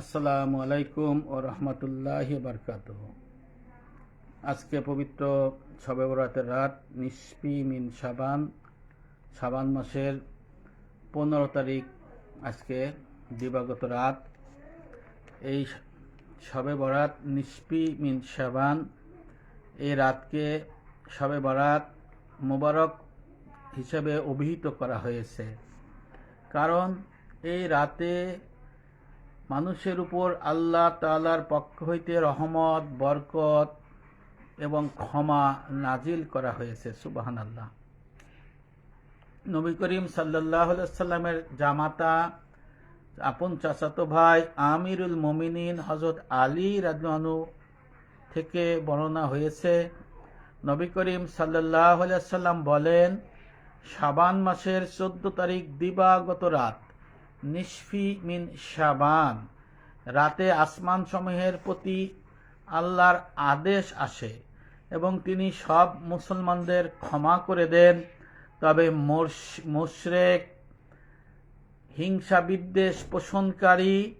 আসসালামু আলাইকুম ও রহমতুল্লাহ বারকাত আজকে পবিত্র শবে বরাতের রাত নিষ্পি মিন সাবান সাবান মাসের পনেরো তারিখ আজকে দিবাগত রাত। এই সবে বরাত নিষ্পি মিন সাবান এই রাতকে সবে বরাত মোবারক হিসেবে অভিহিত করা হয়েছে। কারণ এই রাতে মানুষের উপর আল্লাহ তালার পক্ষ হইতে রহমত, বরকত এবং ক্ষমা নাজিল করা হয়েছে সুবাহান আল্লাহ নবী করিম সাল্লাহ সাল্লামের জামাতা, আপন চাচাতো ভাই আমিরুল মমিনিন হজরত আলী রাজনু থেকে বর্ণনা হয়েছে। নবী করিম সাল্লাহ সাল্লাম বলেন, শাবান মাসের চোদ্দ তারিখ দিবাগত রাত। নিষ্ফি মিন শাবান। রাতে আসমান সমূহের প্রতি আল্লাহর আদেশ আসে এবং তিনি সব মুসলমানদের ক্ষমা করে দেন। তবে মুশরেক হিংসা বিদ্বেষ পোষণকারী,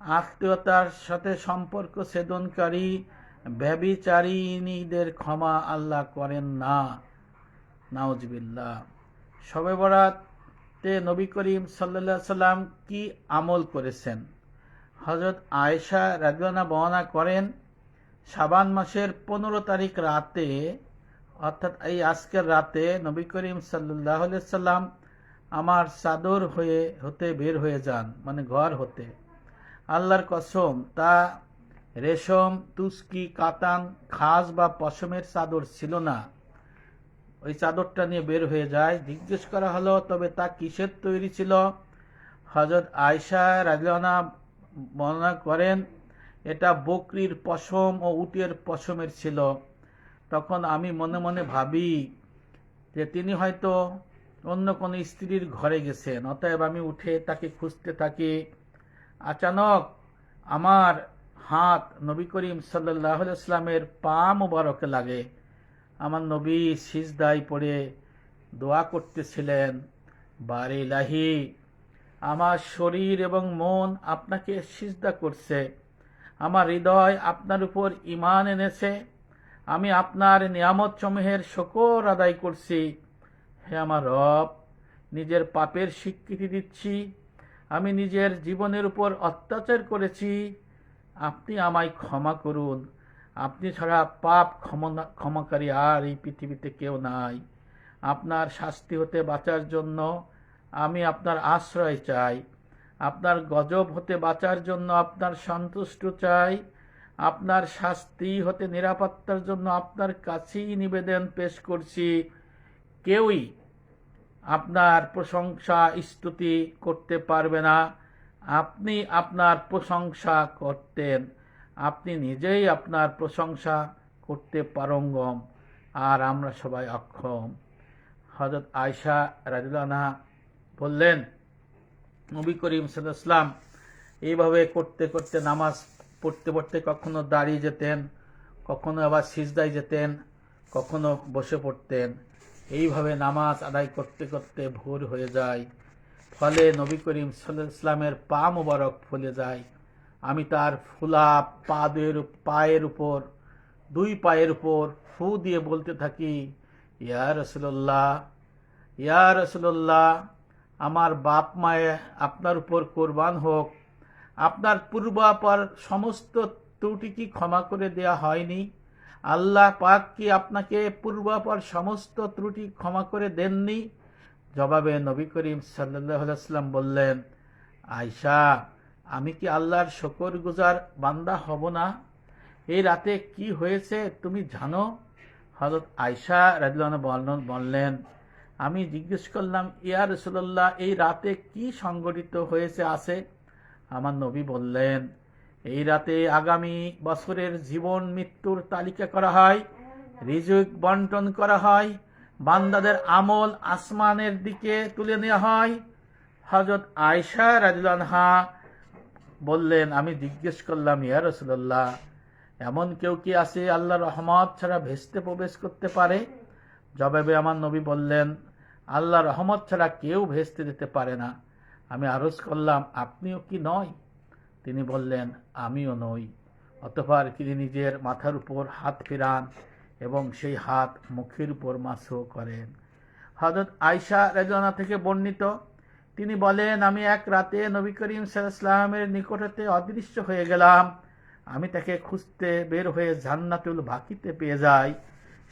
আত্মীয়তার সাথে সম্পর্ক ছেদনকারী ব্যবিচারিণীদের ক্ষমা আল্লাহ করেন না। নাউজবিল্লাহ। শবে বরাতে নবী করিম সাল্লা সাল্লাম কি আমল করেছেন? হজরত আয়েশা রাজওয়ানা বর্ণনা করেন সাবান মাসের পনেরো তারিখ রাতে, অর্থাৎ এই আজকের রাতে নবী করিম সাল্লাহ সাল্লাম আমার চাদর হয়ে, হতে বের হয়ে যান মানে ঘর হতে। আল্লাহর কসম, তা রেশম, তুস্কি, কাতান, খাস বা পশমের চাদর ছিল না। ওই চাদরটা নিয়ে বের হয়ে যায়। জিজ্ঞেস করা হলো, তবে তা কিসের তৈরি ছিল? হজরত আয়সা রাজলানা বর্ণনা করেন, এটা বকরির পশম ও উটের পশমের ছিল। তখন আমি মনে মনে ভাবি যে তিনি হয়তো অন্য কোনো স্ত্রীর ঘরে গেছেন, অতএব আমি উঠে তাকে খুঁজতে থাকি। আচানক আমার হাত নবী করিম সাল্লাহ ইসলামের পা মুবারকে লাগে। আমার নবী সিজদাই পড়ে দোয়া করতেছিলেন, বারে লাহি আমার শরীর এবং মন আপনাকে সিজদা করছে, আমার হৃদয় আপনার উপর ইমান এনেছে, আমি আপনার নিয়ামত সমূহের শকর আদায় করছি। হে আমার রব, নিজের পাপের স্বীকৃতি দিচ্ছি, আমি নিজের জীবনের উপর অত্যাচার করেছি, আপনি আমায় ক্ষমা করুন। আপনি ছাড়া পাপ ক্ষমা, ক্ষমাকারী আর এই পৃথিবীতে কেউ নাই। আপনার শাস্তি হতে বাঁচার জন্য আমি আপনার আশ্রয় চাই। আপনার গজব হতে বাঁচার জন্য আপনার সন্তুষ্ট চাই। আপনার শাস্তি হতে নিরাপত্তার জন্য আপনার কাছেই নিবেদন পেশ করছি। কেউই আপনার প্রশংসা, স্তুতি করতে পারবে না। আপনি আপনার প্রশংসা করতেন। আপনি নিজেই আপনার প্রশংসা করতে পারঙ্গম। আর আমরা সবাই অক্ষম। হজরত আয়সা রাজুলানা বললেন, নবী করিম সাল্লাম এইভাবে করতে করতে নামাজ পড়তে পড়তে কখনো দাঁড়িয়ে যেতেন, কখনো আবার সিজদায় যেতেন, কখনো বসে পড়তেন। এইভাবে নামাজ আদায় করতে করতে ভোর হয়ে যায়। ফলে নবী করিম সাল্লামের পা মুবারক ফুলে যায়। আমি তার ফুলা পাদের, পায়ের উপর, দুই পায়ের উপর ফু দিয়ে বলতে থাকি, ইয়া রসুল্লাহ ইয়া রসুল্লাহ আমার বাপ মায়ে আপনার উপর কোরবান হোক। আপনার পূর্বাপর সমস্ত ত্রুটি কি ক্ষমা করে দেয়া হয়নি? আল্লাহ পাক কি আপনাকে পূর্বাপর সমস্ত ত্রুটি ক্ষমা করে দেননি? জবাবে নবী করিম সাল্লাম বললেন আয়সা আমি কি আল্লাহর শকর গুজার বান্দা হব না? এই রাতে কি হয়েছে তুমি জানো? হজরত আয়সা রাজলান বললেন, আমি জিজ্ঞেস করলাম, ইয়া রসুল্লাহ এই রাতে কি সংগঠিত হয়েছে আছে? আমার নবী বললেন, এই রাতে আগামী বছরের জীবন মৃত্যুর তালিকা করা হয়, রিজুক বন্টন করা হয়, বান্দাদের আমল আসমানের দিকে তুলে নেওয়া হয়। হজরত আয়সা রাজুলানহা বললেন, আমি জিজ্ঞেস করলাম, ইয়া রসুল্লাহ এমন কেউ কি আছে আল্লাহ রহমত ছাড়া ভেস্তে প্রবেশ করতে পারে? জবাবে আমার নবী বললেন আল্লাহ রহমত ছাড়া কেউ ভেস্তে দিতে পারে না। আমি আরজ করলাম, আপনিও কি নয়? তিনি বললেন, আমিও নই। অতঃপর তিনি নিজের মাথার উপর হাত ফেরান এবং সেই হাত মুখের উপর মাসও করেন। হজরত আয়সা রেজনা থেকে বর্ণিত তিনি বলেন, আমি এক রাতে নবী করিম সাল্লামের নিকটতে অদৃশ্য হয়ে গেলাম। আমি তাকে খুঁজতে বের হয়ে জান্নাতুল বাকিতে পেয়ে যাই।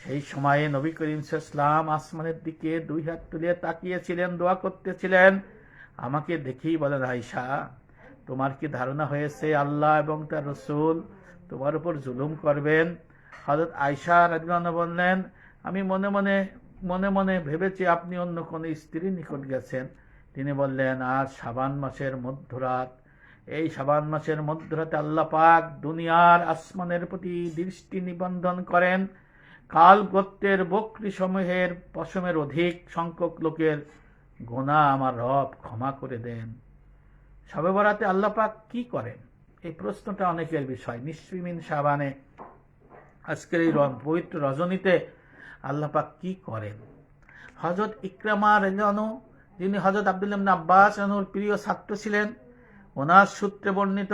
সেই সময়ে নবী করিম সাল্লাম আসমানের দিকে দুই হাত তুলে তাকিয়েছিলেন, দোয়া করতেছিলেন। আমাকে দেখেই বলেন আয়সা তোমার কি ধারণা হয়েছে আল্লাহ এবং তার রসুল? তোমার উপর জুলুম করবেন? হজরত আয়সা রাজগান বললেন, আমি মনে মনে মনে মনে ভেবেছি আপনি অন্য কোনো স্ত্রীর নিকট গেছেন। তিনি বললেন, আজ সাবান মাসের মধ্যরাত। এই সাবান মাসের মধ্যরাতে আল্লাহ পাক দুনিয়ার আসমানের প্রতি দৃষ্টি নিবন্ধন করেন। কাল গোত্রের বকরি সমূহের পশমের অধিক সংখ্যক লোকের গোনা আমার রব ক্ষমা করে দেন। সবে বরাতে আল্লাহ পাক কি করেন? এই প্রশ্নটা অনেকের বিষয়। নিশ্চিমিন সাবানে আজকের এই পবিত্র রজনীতে আল্লাহ পাক কি করেন? হজরত ইকরামা রেজানু যিনি হজরত আব্দুল্লাহ আব্বাস আনুর প্রিয় ছাত্র ছিলেন। ওনার সূত্রে বর্ণিত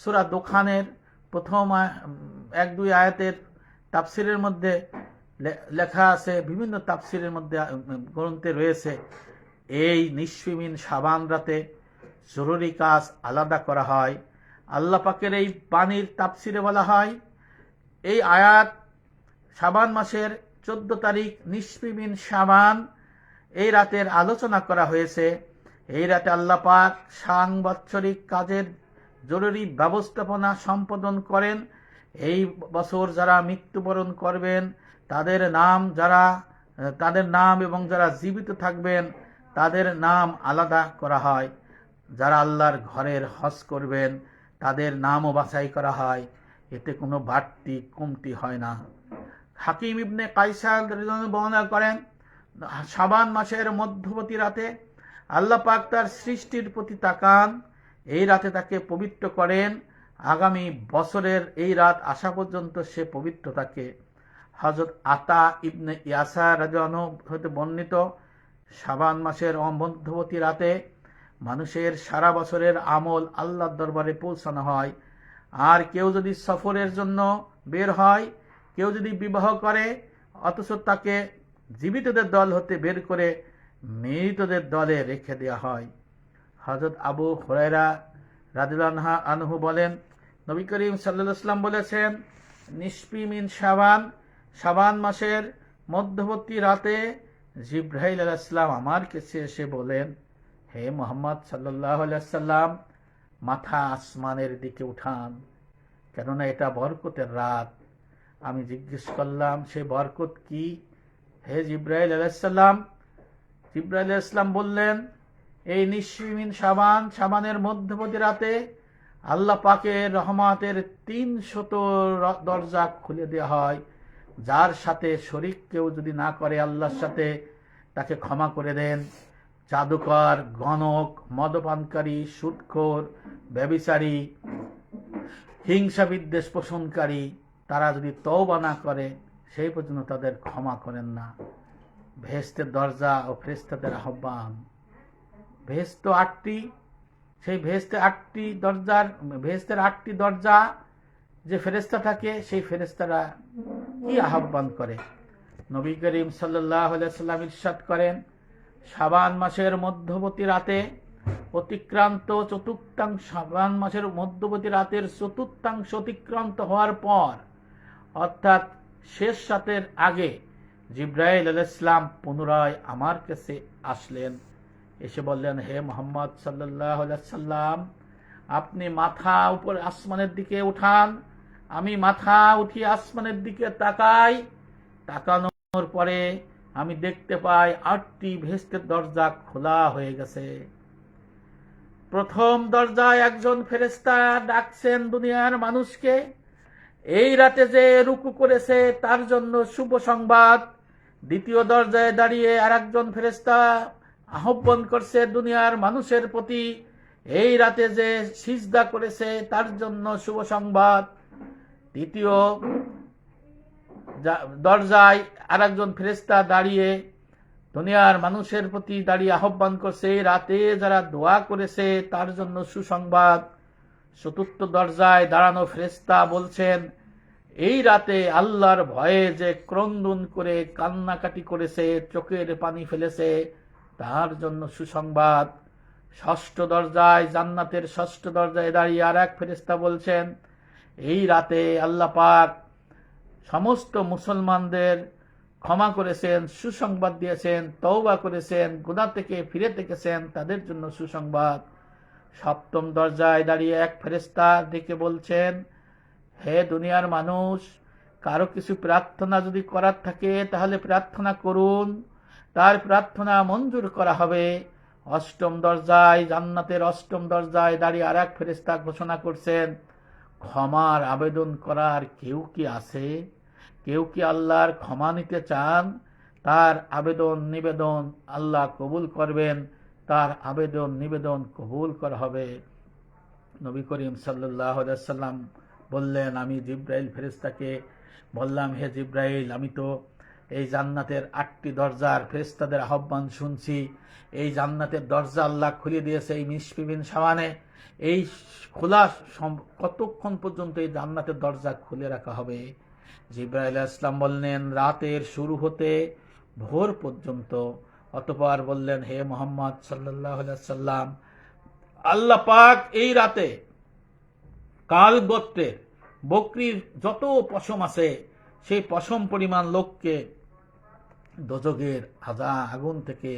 সুরা দোখানের প্রথম এক, দুই আয়াতের তাফসিরের মধ্যে লেখা আছে, বিভিন্ন তাফসিরের মধ্যে গ্রন্থে রয়েছে, এই নিঃস্বিমিন সাবান রাতে জরুরি কাজ আলাদা করা হয়। আল্লাহ পাকের এই পানির তাপসিরে বলা হয়, এই আয়াত সাবান মাসের চোদ্দ তারিখ নিষ্পিমিন সাবান এই রাতের আলোচনা করা হয়েছে। এই রাতে আল্লাহ পাক সাংবৎসরিক কাজের জরুরি ব্যবস্থাপনা সম্পাদন করেন। এই বছর যারা মৃত্যুবরণ করবেন, তাদের নাম যারা, তাদের নাম এবং যারা জীবিত থাকবেন, তাদের নাম আলাদা করা হয়। যারা আল্লাহর ঘরের হজ করবেন, তাদের নামও বাছাই করা হয়। এতে কোনো বাড়তি কমতি হয় না। হাকিম ইবনে কাইসাল বর্ণনা করেন সাবান মাসের মধ্যবর্তী রাতে আল্লাহ পাক তার সৃষ্টির প্রতি তাকান। এই রাতে তাকে পবিত্র করেন। আগামী বছরের এই রাত আসা পর্যন্ত সে পবিত্র থাকে। হজরত আতা ইবনে ইয়াসা রাজানো হতে বর্ণিত, সাবান মাসের মধ্যবর্তী রাতে মানুষের সারা বছরের আমল আল্লাহর দরবারে পৌঁছানো হয়। আর কেউ যদি সফরের জন্য বের হয়, কেউ যদি বিবাহ করে, অথচ তাকে জীবিতদের দল হতে বের করে মৃতদের দলে রেখে দেওয়া হয়। হজরত আবু হরাইরা রাদিল্লাহা আনহু বলেন, নবী করিম সাল্লাম বলেছেন নিষ্পিমিন সাবান সাবান মাসের মধ্যবর্তী রাতে জিব্রাহিল আলাইসলাম আমার কাছে এসে বলেন, হে মোহাম্মদ সাল্লাহ সাল্লাম মাথা আসমানের দিকে উঠান, কেননা এটা বরকতের রাত। আমি জিজ্ঞেস করলাম, সে বরকত কি? হে জিব্রাইল আলাইসাল্লাম জিব্রাইল ইসলাম বললেন, এই নিঃসীমিন সাবান, সাবানের মধ্যবর্তী রাতে আল্লাহ পাকের রহমাতের তিন শত দরজা খুলে দেওয়া হয়। যার সাথে শরিক কেউ যদি না করে, আল্লাহর সাথে তাকে ক্ষমা করে দেন। জাদুকর, গণক, মদপানকারী, সুৎখোর ব্যবিচারী হিংসা বিদ্বেষ পোষণকারী, তারা যদি তওবা না করে সেই পর্যন্ত তাদের ক্ষমা করেন না। ভেস্তের দরজা ও ফেরেস্তাদের আহ্বান। ভেস্ত আটটি, সেই ভেস্তে আটটি দরজার, ভেস্তের আটটি দরজা যে ফেরেস্তা থাকে, সেই ফেরেস্তারা কি আহ্বান করে? নবী করিম সাল্লাম ইরশাদ করেন সাবান মাসের মধ্যবর্তী রাতে, অতিক্রান্ত চতুর্থাংশ সাবান মাসের মধ্যবর্তী রাতের চতুর্থাংশ অতিক্রান্ত হওয়ার পর, অর্থাৎ শেষ রাতের আগে জিব্রাইল আলাইসলাম পুনরায় আমার কাছে আসলেন। এসে বললেন, হে মোহাম্মদ সাল্লাম, আপনি মাথা উপর আসমানের দিকে উঠান। আমি মাথা উঠিয়ে আসমানের দিকে তাকাই। তাকানোর পরে আমি দেখতে পাই আটটি ভেস্তের দরজা খোলা হয়ে গেছে। প্রথম দরজায় একজন ফেরেস্তা ডাকছেন দুনিয়ার মানুষকে। এই রাতে যে রুকু করেছে, তার জন্য শুভ সংবাদ। দ্বিতীয় দরজায় দাঁড়িয়ে আর একজন ফেরেস্তা আহ্বান করছে দুনিয়ার মানুষের প্রতি। এই রাতে যে সিজদা করেছে, তার জন্য শুভ সংবাদ। তৃতীয় দরজায় আর একজন ফেরেস্তা দাঁড়িয়ে দুনিয়ার মানুষের প্রতি দাঁড়িয়ে আহ্বান করছে রাতে যারা দোয়া করেছে, তার জন্য সুসংবাদ। চতুর্থ দরজায় দাঁড়ানো ফেরেস্তা বলছেন, এই রাতে আল্লাহর ভয়ে যে ক্রন্দন করে কান্নাকাটি করেছে, চোখের পানি ফেলেছে তার জন্য সুসংবাদ। ষষ্ঠ দরজায়, জান্নাতের ষষ্ঠ দরজায় দাঁড়িয়ে আর এক ফেরেস্তা বলছেন, এই রাতে আল্লাহ পাক সমস্ত মুসলমানদের ক্ষমা করেছেন, সুসংবাদ দিয়েছেন, তওবা করেছেন, গুনাহ থেকে ফিরে থেকেছেন তাদের জন্য সুসংবাদ। সপ্তম দরজায় দাঁড়িয়ে এক ফেরেস্তা ডেকে বলছেন, হে দুনিয়ার মানুষ, কারও কিছু প্রার্থনা যদি করার থাকে, তাহলে প্রার্থনা করুন। তার প্রার্থনা মঞ্জুর করা হবে। অষ্টম দরজায়, জান্নাতের অষ্টম দরজায় দাঁড়িয়ে আর এক ফেরেস্তা ঘোষণা করছেন, ক্ষমার আবেদন করার কেউ কি আছে? কেউ কি আল্লাহর ক্ষমা নিতে চান? তার আবেদন নিবেদন আল্লাহ কবুল করবেন। তার আবেদন, নিবেদন কবুল করা হবে। নবী করিম সাল্লাম বললেন, আমি জিব্রাইল ফেরেস্তাকে বললাম, হে জিব্রাইল, আমি তো এই জান্নাতের আটটি দরজার ফেরেস্তাদের আহ্বান শুনছি। এই জান্নাতের দরজা আল্লাহ খুলে দিয়েছে এই মিসফিবিন সাবানে এই খোলা কতক্ষণ পর্যন্ত এই জান্নাতের দরজা খুলে রাখা হবে? জিব্রাইল ইসলাম বললেন, রাতের শুরু হতে ভোর পর্যন্ত অতপর বললেন, হে মোহাম্মদ সাল্লাম আল্লাহ পাক এই রাতে কাল গোত্রের বকরির যত পশম আছে, সেই পশম পরিমাণ লোককে দোজগের আজা আগুন থেকে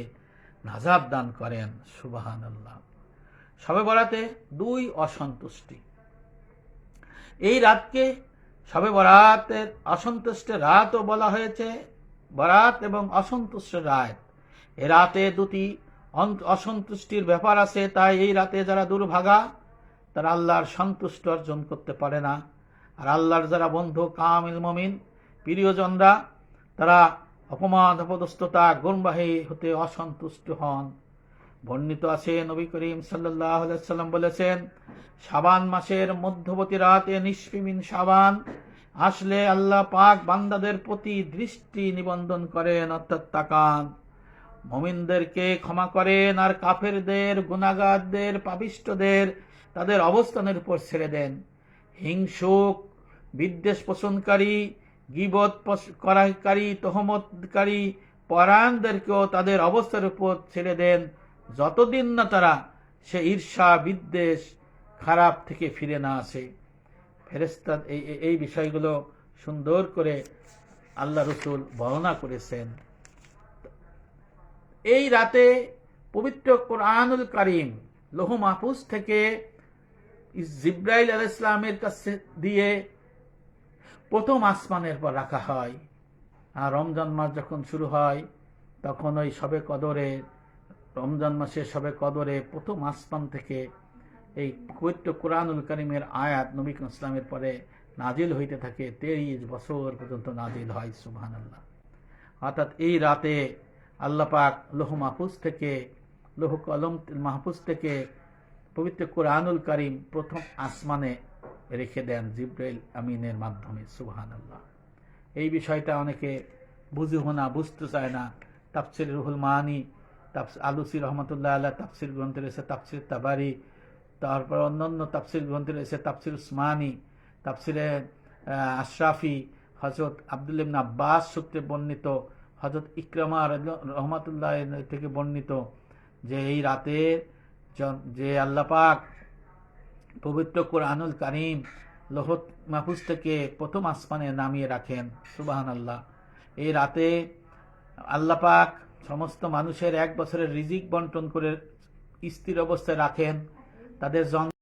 নাজাব দান করেন। সুবাহান আল্লাহ সবে বরাতে দুই অসন্তুষ্টি। এই রাতকে সবে বরাতের অসন্তুষ্টের রাতও বলা হয়েছে, বরাত এবং অসন্তুষ্টের রাত। এ রাতে দুটি অসন্তুষ্টির ব্যাপার আছে, তাই এই রাতে যারা দুর্ভাগা, তারা আল্লাহর সন্তুষ্ট অর্জন করতে পারে না। আর আল্লাহর যারা বন্ধু, কামিল, মমিন, প্রিয়জনরা, তারা অপমান, অপদস্থতা, গুণবাহী হতে অসন্তুষ্ট হন। বর্ণিত আছে, নবী করিম সাল্লাহ সাল্লাম বলেছেন সাবান মাসের মধ্যবর্তী রাতে নিষ্পিমিন সাবান আসলে আল্লাহ পাক বান্দাদের প্রতি দৃষ্টি নিবন্ধন করেন, অর্থাৎ তাকান। মমিনদেরকে ক্ষমা করেন আর কাফেরদের গুণাগারদের পাপিষ্টদের তাদের অবস্থানের উপর ছেড়ে দেন। হিংসুক, বিদ্বেষ পোষণকারী, গিবত করাকারী, তহমতকারী পরায়ণদেরকেও তাদের অবস্থার উপর ছেড়ে দেন। যতদিন না তারা সে ঈর্ষা, বিদ্বেষ, খারাপ থেকে ফিরে না আসে। ফেরেস্তা এই- এই বিষয়গুলো সুন্দর করে আল্লাহ রসুল বর্ণনা করেছেন। এই রাতে পবিত্র কোরআনুল কারিম লোহ মাহফুজ থেকে জিব্রাইল আল ইসলামের কাছে দিয়ে প্রথম আসমানের পর রাখা হয়। আর রমজান মাস যখন শুরু হয়, তখন ওই সবে কদরে, রমজান মাসে সবে কদরে প্রথম আসমান থেকে এই পবিত্র কোরআনুল করিমের আয়াত নবী ইসলামের পরে নাজিল হইতে থাকে। তেইশ বছর পর্যন্ত নাজিল হয় আল্লাহ অর্থাৎ এই রাতে আল্লাহ পাক লোহ মাহফুজ থেকে, লোহ কলম মাহফুজ থেকে পবিত্র কোরআনুল করিম প্রথম আসমানে রেখে দেন জিব্রাইল আমিনের মাধ্যমে সুবহান আল্লাহ এই বিষয়টা অনেকে বুঝিও না, বুঝতে চায় না। তাফসির রুহুল মাহানি তাফস আলুসি রহমতুল্লাহ আল্লাহ তাফসির গ্রন্থে রয়েছে তাফসির তাবারি, তারপর অন্যান্য তাফসির গ্রন্থে রয়েছে তাফসির উসমানি, তাফসিরে আশরাফি হজরত আব্দুল ইবনে আব্বাস সূত্রে বর্ণিত হজরত ইকরামা রহমাতুল্লাহ থেকে বর্ণিত যে এই রাতে য- আল্লাপাক পবিত্র কোরআনুল কারিম লোহত মাহফুজ থেকে প্রথম আসমানে নামিয়ে রাখেন। সুবাহান আল্লাহ এই রাতে আল্লাপাক সমস্ত মানুষের এক বছরের রিজিক বন্টন করে স্থির অবস্থায় রাখেন। তাদের